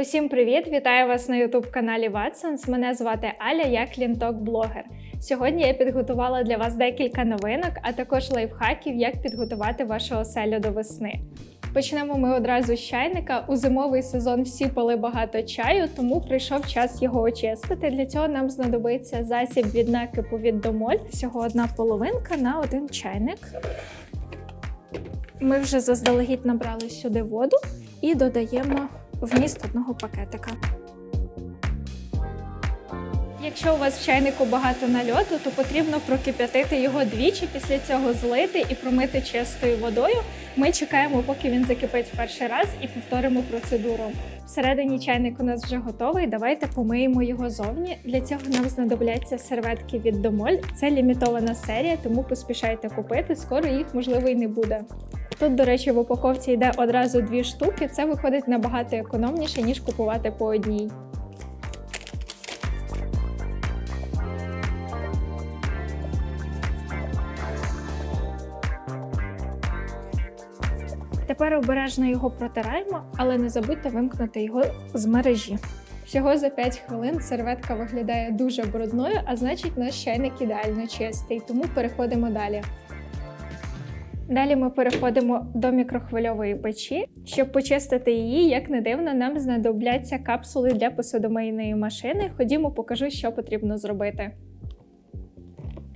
Усім привіт! Вітаю вас на youtube каналі Watsons. Мене звати Аля, я клінток-блогер. Сьогодні я підготувала для вас декілька новинок, а також лайфхаків, як підготувати вашу оселю до весни. Почнемо ми одразу з чайника. У зимовий сезон всі пили багато чаю, тому прийшов час його очистити. Для цього нам знадобиться засіб від накипу від домоль. Всього одна половинка на один чайник. Ми вже заздалегідь набрали сюди воду і додаємо вміст одного пакетика. Якщо у вас в чайнику багато нальоту, то потрібно прокип'ятити його двічі, після цього злити і промити чистою водою. Ми чекаємо, поки він закипить перший раз, і повторимо процедуру. Всередині чайник у нас вже готовий. Давайте помиємо його зовні. Для цього нам знадобляться серветки від Домоль. Це лімітована серія, тому поспішайте купити. Скоро їх можливо і не буде. Тут, до речі, в упаковці йде одразу дві штуки. Це виходить набагато економніше, ніж купувати по одній. Тепер обережно його протираємо, але не забудьте вимкнути його з мережі. Всього за 5 хвилин серветка виглядає дуже брудною, а значить наш чайник ідеально чистий, тому переходимо далі. Далі ми переходимо до мікрохвильової печі. Щоб почистити її, як не дивно, нам знадобляться капсули для посудомийної машини. Ходімо, покажу, що потрібно зробити.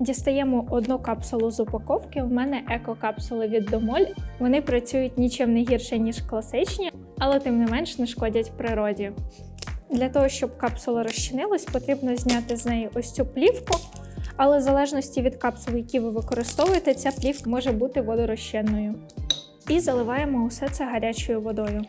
Дістаємо одну капсулу з упаковки. У мене еко-капсули від Домоль. Вони працюють нічим не гірше, ніж класичні, але тим не менш не шкодять природі. Для того, щоб капсула розчинилась, потрібно зняти з неї ось цю плівку. Але в залежності від капсул, які ви використовуєте, ця плівка може бути водорозчинною. І заливаємо усе це гарячою водою.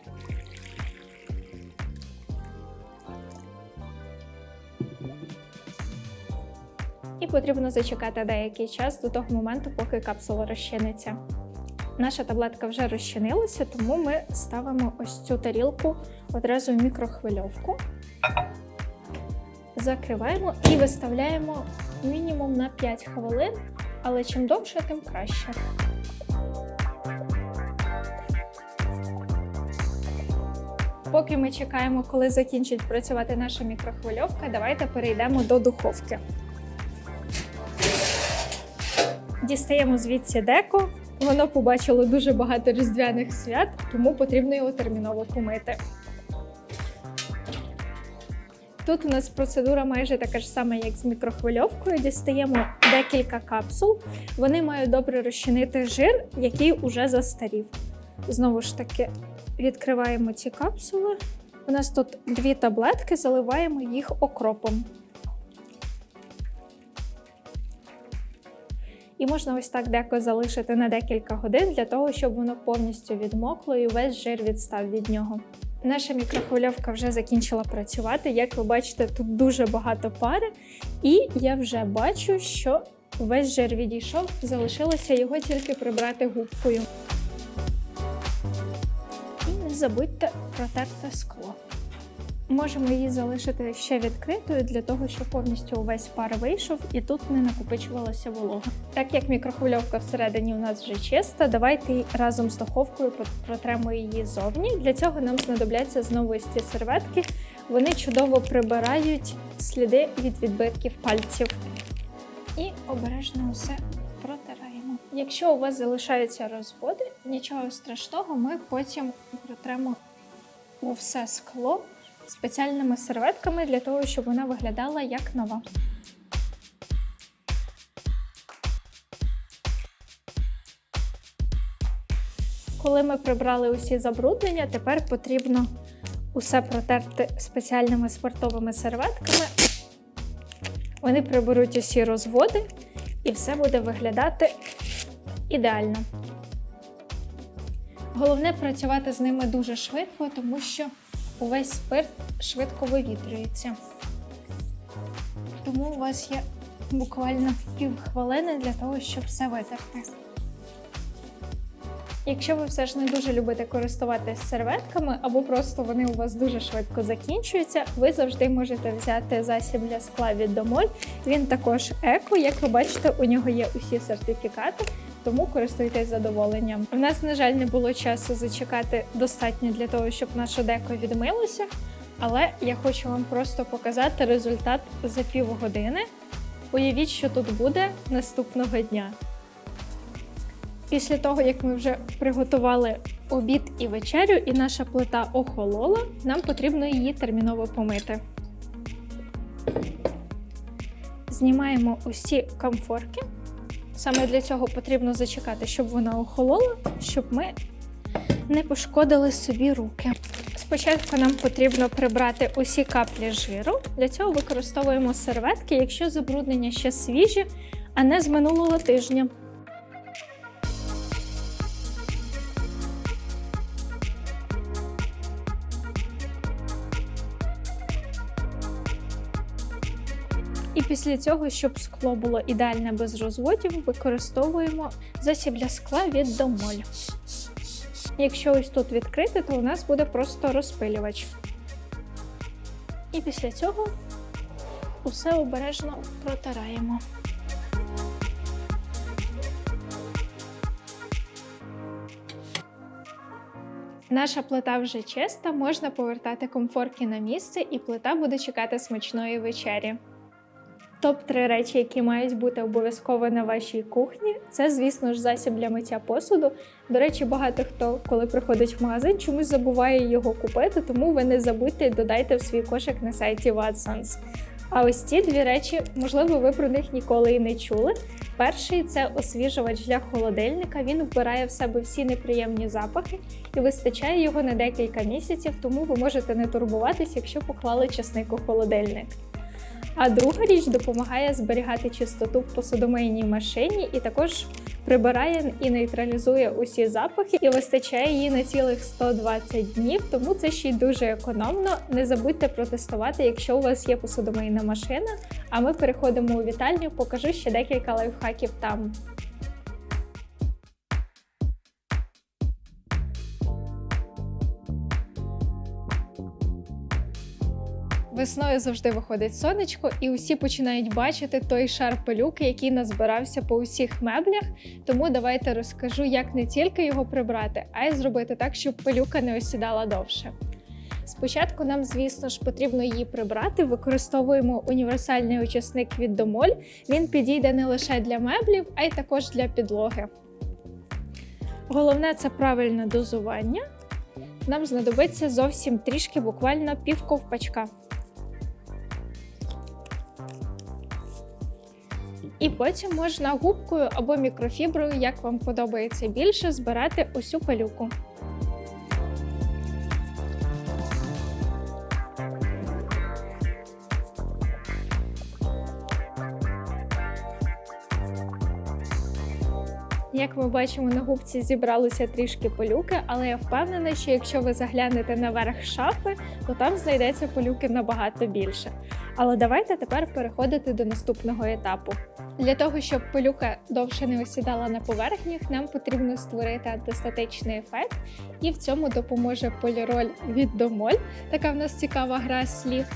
Потрібно зачекати деякий час до того моменту, поки капсула розчиниться. Наша таблетка вже розчинилася, тому ми ставимо ось цю тарілку одразу в мікрохвильовку, закриваємо і виставляємо мінімум на 5 хвилин, але чим довше, тим краще. Поки ми чекаємо, коли закінчить працювати наша мікрохвильовка, давайте перейдемо до духовки. Дістаємо звідси деко. Воно побачило дуже багато різдвяних свят, тому потрібно його терміново помити. Тут у нас процедура майже така ж сама, як з мікрохвильовкою. Дістаємо декілька капсул. Вони мають добре розчинити жир, який уже застарів. Знову ж таки, відкриваємо ці капсули. У нас тут дві таблетки, заливаємо їх окропом. І можна ось так деко залишити на декілька годин для того, щоб воно повністю відмокло і весь жир відстав від нього. Наша мікрохвильовка вже закінчила працювати. Як ви бачите, тут дуже багато пари, і я вже бачу, що весь жир відійшов, залишилося його тільки прибрати губкою. І не забудьте протерти скло. Можемо її залишити ще відкритою для того, щоб повністю увесь пар вийшов і тут не накопичувалася волога. Так як мікрохвильовка всередині у нас вже чиста, давайте разом з духовкою протремо її зовні. Для цього нам знадобляться знову ці серветки. Вони чудово прибирають сліди від відбитків пальців. І обережно усе протираємо. Якщо у вас залишаються розводи, нічого страшного, ми потім протремо у все скло спеціальними серветками для того, щоб вона виглядала як нова. Коли ми прибрали усі забруднення, тепер потрібно усе протерти спеціальними спортовими серветками. Вони приберуть усі розводи, і все буде виглядати ідеально. Головне працювати з ними дуже швидко, тому що увесь спирт швидко вивітрюється. Тому у вас є буквально пів хвилини для того, щоб все витерти. Якщо ви все ж не дуже любите користуватися серветками, або просто вони у вас дуже швидко закінчуються, ви завжди можете взяти засіб для скла від Домоль. Він також еко, як ви бачите, у нього є усі сертифікати, тому користуйтесь задоволенням. У нас, на жаль, не було часу зачекати достатньо для того, щоб наше деко відмилося. Але я хочу вам просто показати результат за півгодини. Уявіть, що тут буде наступного дня. Після того, як ми вже приготували обід і вечерю, і наша плита охолола, нам потрібно її терміново помити. Знімаємо усі комфорки. Саме для цього потрібно зачекати, щоб вона охолола, щоб ми не пошкодили собі руки. Спочатку нам потрібно прибрати усі каплі жиру. Для цього використовуємо серветки, якщо забруднення ще свіжі, а не з минулого тижня. Після цього, щоб скло було ідеальне без розводів, використовуємо засіб для скла від Домоль. Якщо ось тут відкрити, то у нас буде просто розпилювач. І після цього усе обережно протираємо. Наша плита вже чиста, можна повертати комфорки на місце, і плита буде чекати смачної вечері. Топ-3 речі, які мають бути обов'язково на вашій кухні, це, звісно ж, засіб для миття посуду. До речі, багато хто, коли приходить в магазин, чомусь забуває його купити, тому ви не забудьте і додайте в свій кошик на сайті Watsons. А ось ці дві речі, можливо, ви про них ніколи і не чули. Перший це освіжувач для холодильника. Він вбирає в себе всі неприємні запахи і вистачає його на декілька місяців, тому ви можете не турбуватись, якщо поклали часник у холодильник. А друга річ допомагає зберігати чистоту в посудомийній машині і також прибирає і нейтралізує усі запахи і вистачає її на цілих 120 днів, тому це ще й дуже економно. Не забудьте протестувати, якщо у вас є посудомийна машина. А ми переходимо у вітальню, покажу ще декілька лайфхаків там. Весною завжди виходить сонечко, і усі починають бачити той шар пилюки, який назбирався по усіх меблях. Тому давайте розкажу, як не тільки його прибрати, а й зробити так, щоб пилюка не осідала довше. Спочатку нам, звісно ж, потрібно її прибрати. Використовуємо універсальний очисник від Домоль. Він підійде не лише для меблів, а й також для підлоги. Головне це правильне дозування. Нам знадобиться зовсім трішки, буквально пів ковпачка. І потім можна губкою або мікрофіброю, як вам подобається більше, збирати усю пилюку. Як ми бачимо, на губці зібралося трішки пилюки, але я впевнена, що якщо ви заглянете наверх шафи, то там знайдеться пилюки набагато більше. Але давайте тепер переходити до наступного етапу. Для того, щоб пилюка довше не осідала на поверхнях, нам потрібно створити антистатичний ефект, і в цьому допоможе поліроль від Домоль. Така в нас цікава гра слів.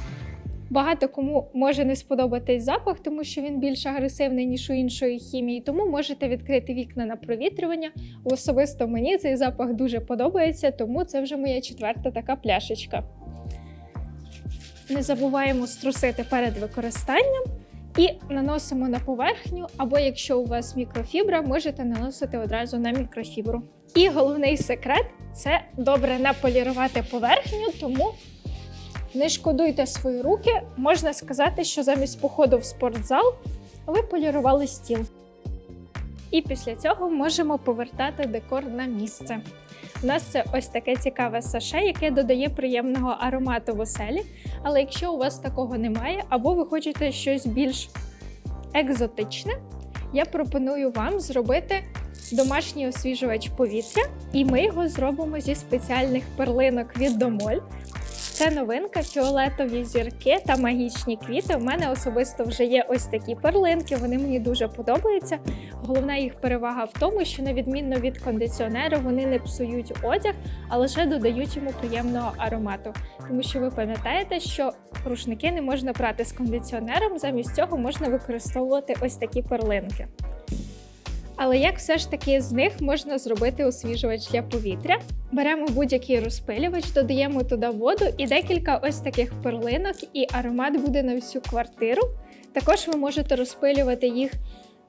Багато кому може не сподобатись запах, тому що він більш агресивний, ніж у іншої хімії, тому можете відкрити вікна на провітрювання. Особисто мені цей запах дуже подобається, тому це вже моя четверта така пляшечка. Не забуваємо струсити перед використанням і наносимо на поверхню, або якщо у вас мікрофібра, можете наносити одразу на мікрофібру. І головний секрет це добре наполірувати поверхню, тому не шкодуйте свої руки. Можна сказати, що замість походу в спортзал ви полірували стіл. І після цього можемо повертати декор на місце. У нас це ось таке цікаве саше, яке додає приємного аромату в оселі. Але якщо у вас такого немає, або ви хочете щось більш екзотичне, я пропоную вам зробити домашній освіжувач повітря, і ми його зробимо зі спеціальних перлинок від Домоль. Це новинка, фіолетові зірки та магічні квіти. У мене особисто вже є ось такі перлинки. Вони мені дуже подобаються. Головна їх перевага в тому, що на відмінно від кондиціонеру вони не псують одяг, а лише додають йому приємного аромату. Тому що ви пам'ятаєте, що рушники не можна прати з кондиціонером, замість цього можна використовувати ось такі перлинки. Але як все ж таки з них можна зробити освіжувач для повітря? Беремо будь-який розпилювач, додаємо туди воду і декілька ось таких перлинок, і аромат буде на всю квартиру. Також ви можете розпилювати їх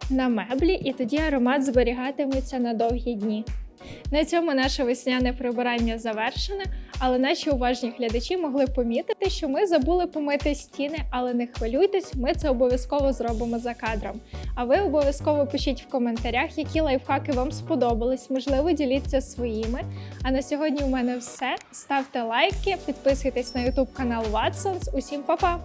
на меблі, і тоді аромат зберігатиметься на довгі дні. На цьому наше весняне прибирання завершене, але наші уважні глядачі могли помітити, що ми забули помити стіни, але не хвилюйтесь, ми це обов'язково зробимо за кадром. А ви обов'язково пишіть в коментарях, які лайфхаки вам сподобались. Можливо, діліться своїми. А на сьогодні у мене все. Ставте лайки, підписуйтесь на YouTube канал Watsons. Усім па-па!